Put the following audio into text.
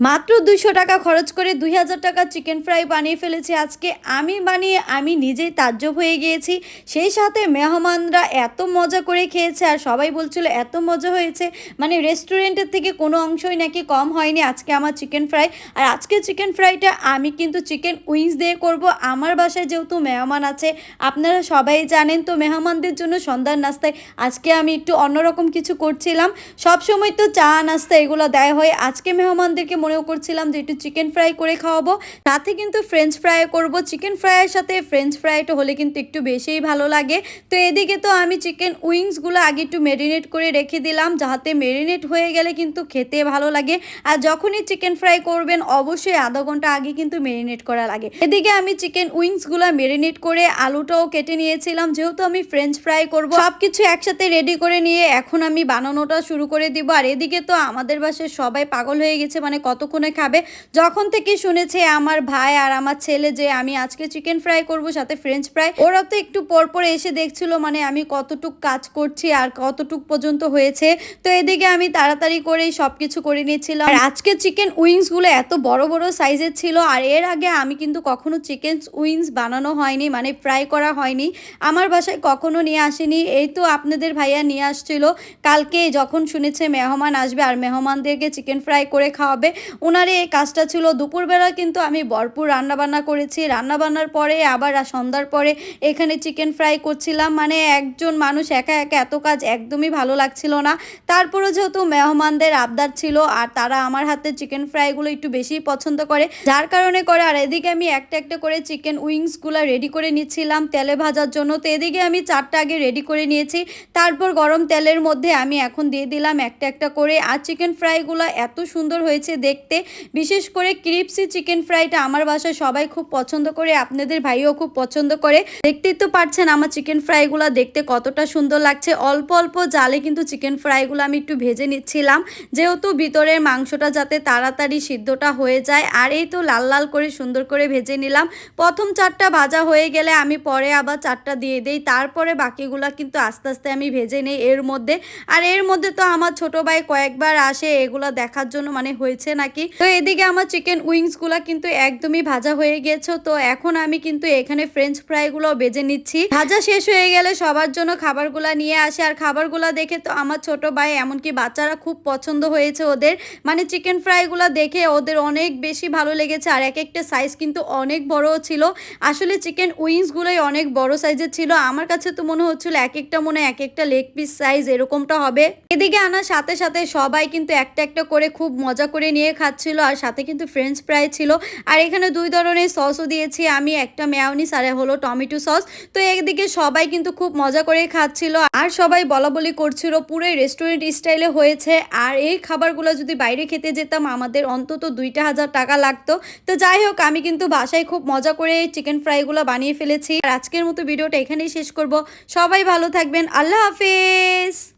মাত্র দুইশো টাকা খরচ করে দুই হাজার টাকা চিকেন ফ্রাই বানিয়ে ফেলেছি আজকে। আমি বানিয়ে আমি নিজেই তাজ্জব হয়ে গিয়েছি। সেই সাথে মেহমানরা এত মজা করে খেয়েছে আর সবাই বলছিল এত মজা হয়েছে। মানে রেস্টুরেন্টের থেকে কোনো অংশই নাকি কম হয়নি আজকে আমার চিকেন ফ্রাই আর আজকে চিকেন ফ্রাইটা আমি কিন্তু চিকেন উইংস দিয়ে করব। আমার বাসায় যেহেতু মেহমান আছে, আপনারা সবাই জানেন তো মেহমানদের জন্য সন্ধ্যার নাস্তায় আজকে আমি একটু অন্যরকম কিছু করছিলাম। সব সময় তো চা নাস্তা এগুলো দেয় হয়। আজকে মেহমানদেরকে মনেও করছিলাম যে একটু চিকেন ফ্রাই করে খাওয়াবো। সাথে কিন্তু ফ্রেঞ্চ ফ্রাই করব। চিকেন ফ্রাইয়ের সাথে ফ্রেঞ্চ ফ্রাইটা হলে কিন্তু একটু বেশিই ভালো লাগে। তো এদিকে তো আমি চিকেন উইংসগুলো আগে একটু মেরিনেট করে রেখে দিলাম যাতে মেরিনেট হয়ে গেলে কিন্তু খেতে ভালো লাগে। আর যখনই চিকেন ফ্রাই করবেন, অবশ্যই আধা ঘণ্টা আগে কিন্তু মেরিনেট করা লাগে। এদিকে আমি চিকেন উইংসগুলো মেরিনেট করে আলুটাও কেটে নিয়েছিলাম। যেহেতু আমি ফ্রেঞ্চ ফ্রাই করব, সবকিছু একসাথে রেডি করে নিয়ে এখন আমি বানানোটা শুরু করে দিব। আর এদিকে তো আমাদের বাসায় সবাই পাগল হয়ে গেছে মানে কতক্ষণে খাবে? যখন থেকে শুনেছে আমার ভাই আর আমার ছেলে যে আমি আজকে চিকেন ফ্রাই করব, সাথে ফ্রেঞ্চ ফ্রাই ওরা তো একটু পর পর এসে দেখছিল মানে আমি কতটুক কাজ করছি আর কতটুক পর্যন্ত হয়েছে। তো এদিকে আমি তাড়াতাড়ি করেই সব কিছু করে নিয়েছিলাম আর আজকে চিকেন উইংসগুলো এত বড় বড় সাইজের ছিল আর এর আগে আমি কিন্তু কখনো চিকেন উইংস বানানো হয়নি মানে ফ্রাই করা হয়নি। আমার বাসায় কখনো নিয়ে আসেনি। এই তো আপনাদের ভাইয়া নিয়ে আসছিল। কালকে যখন শুনেছে মেহমান আসবে আর মেহমানদেরকে চিকেন ফ্রাই করে খাওয়াবে ওনার এই কাজটা ছিল দুপুরবেলা, কিন্তু আমি ভরপুর রান্নাবান্না করেছি। রান্নাবান্নার পরে, আবার সন্ধ্যার পরে এখানে চিকেন ফ্রাই করছিলাম। মানে একজন মানুষ একা একা এত কাজ একদমই ভালো লাগছিল না। তারপরে যেহেতু মেহমানদের আবদার ছিল, আর তারা আমার হাতে চিকেন ফ্রাইগুলো একটু বেশি পছন্দ করে, যার কারণে করে, আর এদিকে আমি একটা একটা করে চিকেন উইংসগুলো রেডি করে নিচ্ছিলাম তেলে ভাজার জন্য। তো এদিকে আমি চারটা আগে রেডি করে নিয়েছি। তারপর গরম তেলের মধ্যে আমি এখন দিয়ে দিলাম একটা একটা করে। আর চিকেন ফ্রাইগুলো এত সুন্দর হয়েছে দেখতে। বিশেষ করে ক্রিপসি চিকেন ফ্রাইটা আমার বাসায় সবাই খুব পছন্দ করে, আপনাদের ভাইও খুব পছন্দ করে। দেখতেই তো পারছেন আমার চিকেন ফ্রাইগুলো দেখতে কতটা সুন্দর লাগছে। অল্প অল্প জালে কিন্তু চিকেন ফ্রাইগুলো আমি একটু ভেজে নিচ্ছিলাম। যেহেতু ভিতরের মাংসটা যাতে তাড়াতাড়ি সিদ্ধটা হয়ে যায়, আর এই তো লাল লাল করে সুন্দর করে ভেজে নিলাম। প্রথম চারটা ভাজা হয়ে গেলে আমি পরে আবার চারটা দিয়ে দেই, তারপরে বাকিগুলা কিন্তু আস্তে আস্তে আমি ভেজে নিই এর মধ্যে। আর এর মধ্যে তো আমার ছোট ভাই কয়েকবার আসে, এগুলো দেখার জন্য মানে হয়েছে নাকি তো এদিকে আমার চিকেন উইংস উইংসগুলো কিন্তু একদমই ভাজা হয়ে গেছে। তো এখন আমি কিন্তু এখানে ফ্রেঞ্চ ফ্রাইগুলো বেজে নিচ্ছি। ভাজা শেষ হয়ে গেলে সবার জন্য খাবারগুলো নিয়ে আসে। আর খাবারগুলো দেখে তো আমার ছোট ভাই, এমনকি বাচ্চারা খুব পছন্দ হয়েছে ওদের। মানে চিকেন ফ্রাই ফ্রাইগুলো দেখে ওদের অনেক বেশি ভালো লেগেছে। আর এক একটা সাইজ কিন্তু অনেক বড় ছিল। আসলে চিকেন উইংসগুলোই অনেক বড় সাইজের ছিল। আমার কাছে তো মনে হচ্ছিল এক একটা মনে এক একটা লেগ পিস সাইজ এরকমটা হবে। এদিকে আনার সাথে সাথে সবাই কিন্তু একটা একটা করে খুব মজা করে নিয়ে খাচ্ছিল আর সাথে কিন্তু ফ্রেঞ্চ ফ্রাই ছিল। আর এখানে দুই ধরনের সসও দিয়েছি আমি, একটা মেয়নিস আর হলো টমেটো সস তো একদিকে সবাই কিন্তু খুব মজা করে খাচ্ছিল। আর সবাই বলা বলি করছিল পুরো রেস্টুরেন্ট স্টাইলে হয়েছে। আর এই খাবারগুলো যদি বাইরে খেতে যেতাম, আমাদের অন্তত দুইটা হাজার টাকা লাগতো। তো যাই হোক, আমি কিন্তু বাসায় খুব মজা করে চিকেন ফ্রাইগুলো বানিয়ে ফেলেছি। আর আজকের মতো ভিডিওটা এখানেই শেষ করব। সবাই ভালো থাকবেন। আল্লাহ হাফেজ!